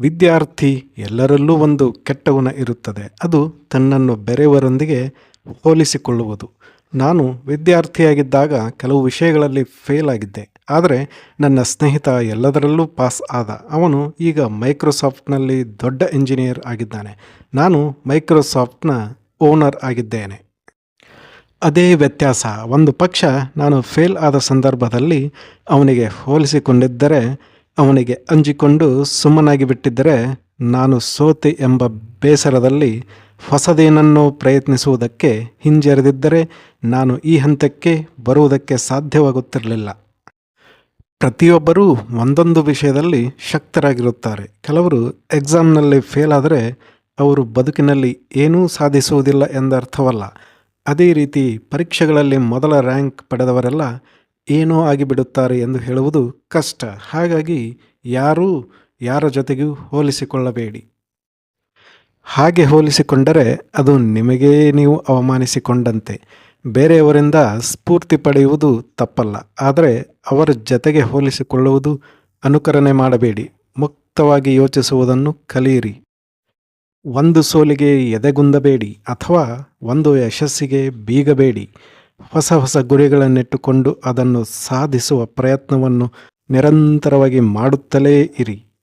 ವಿದ್ಯಾರ್ಥಿ ಎಲ್ಲರಲ್ಲೂ ಒಂದು ಕೆಟ್ಟ ಗುಣ ಇರುತ್ತದೆ. ಅದು ತನ್ನನ್ನು ಬೇರೆಯವರೊಂದಿಗೆ ಹೋಲಿಸಿಕೊಳ್ಳುವುದು. ನಾನು ವಿದ್ಯಾರ್ಥಿಯಾಗಿದ್ದಾಗ ಕೆಲವು ವಿಷಯಗಳಲ್ಲಿ ಫೇಲ್ ಆಗಿದ್ದೆ. ಆದರೆ ನನ್ನ ಸ್ನೇಹಿತ ಎಲ್ಲದರಲ್ಲೂ ಪಾಸ್ ಆದ. ಅವನು ಈಗ ಮೈಕ್ರೋಸಾಫ್ಟ್ನಲ್ಲಿ ದೊಡ್ಡ ಇಂಜಿನಿಯರ್ ಆಗಿದ್ದಾನೆ. ನಾನು ಮೈಕ್ರೋಸಾಫ್ಟ್ನ ಓನರ್ ಆಗಿದ್ದೇನೆ. ಅದೇ ವ್ಯತ್ಯಾಸ. ಒಂದು ಪಕ್ಷ ನಾನು ಫೇಲ್ ಆದ ಸಂದರ್ಭದಲ್ಲಿ ಅವನಿಗೆ ಹೋಲಿಸಿಕೊಂಡಿದ್ದರೆ ಅವನಿಗೆ ಅಂಜಿಕೊಂಡು ಸುಮ್ಮನಾಗಿ ಬಿಟ್ಟಿದ್ದರೆ ನಾನು ಸೋತೆ ಎಂಬ ಬೇಸರದಲ್ಲಿ ಹೊಸದೇನನ್ನೋ ಪ್ರಯತ್ನಿಸುವುದಕ್ಕೆ ಹಿಂಜರಿದಿದ್ದರೆ ನಾನು ಈ ಹಂತಕ್ಕೆ ಬರುವುದಕ್ಕೆ ಸಾಧ್ಯವಾಗುತ್ತಿರಲಿಲ್ಲ. ಪ್ರತಿಯೊಬ್ಬರೂ ಒಂದೊಂದು ವಿಷಯದಲ್ಲಿ ಶಕ್ತರಾಗಿರುತ್ತಾರೆ. ಕೆಲವರು ಎಕ್ಸಾಮ್ನಲ್ಲಿ ಫೇಲ್ ಆದರೆ ಅವರು ಬದುಕಿನಲ್ಲಿ ಏನೂ ಸಾಧಿಸುವುದಿಲ್ಲ ಎಂದರ್ಥವಲ್ಲ. ಅದೇ ರೀತಿ ಪರೀಕ್ಷೆಗಳಲ್ಲಿ ಮೊದಲ ರ್ಯಾಂಕ್ ಪಡೆದವರೆಲ್ಲ ಏನೋ ಆಗಿಬಿಡುತ್ತಾರೆ ಎಂದು ಹೇಳುವುದು ಕಷ್ಟ. ಹಾಗಾಗಿ ಯಾರೂ ಯಾರ ಜೊತೆಗೂ ಹೋಲಿಸಿಕೊಳ್ಳಬೇಡಿ. ಹಾಗೆ ಹೋಲಿಸಿಕೊಂಡರೆ ಅದು ನಿಮಗೇ ನೀವು ಅವಮಾನಿಸಿಕೊಂಡಂತೆ. ಬೇರೆಯವರಿಂದ ಸ್ಫೂರ್ತಿ ಪಡೆಯುವುದು ತಪ್ಪಲ್ಲ. ಆದರೆ ಅವರ ಜೊತೆಗೆ ಹೋಲಿಸಿಕೊಳ್ಳುವುದು ಅನುಕರಣೆ ಮಾಡಬೇಡಿ. ಮುಕ್ತವಾಗಿ ಯೋಚಿಸುವುದನ್ನು ಕಲಿಯಿರಿ. ಒಂದು ಸೋಲಿಗೆ ಎದೆಗುಂದಬೇಡಿ ಅಥವಾ ಒಂದು ಯಶಸ್ಸಿಗೆ ಬೀಗಬೇಡಿ. ಹೊಸ ಹೊಸ ಗುರಿಗಳನ್ನಿಟ್ಟುಕೊಂಡು ಅದನ್ನು ಸಾಧಿಸುವ ಪ್ರಯತ್ನವನ್ನು ನಿರಂತರವಾಗಿ ಮಾಡುತ್ತಲೇ ಇರಿ.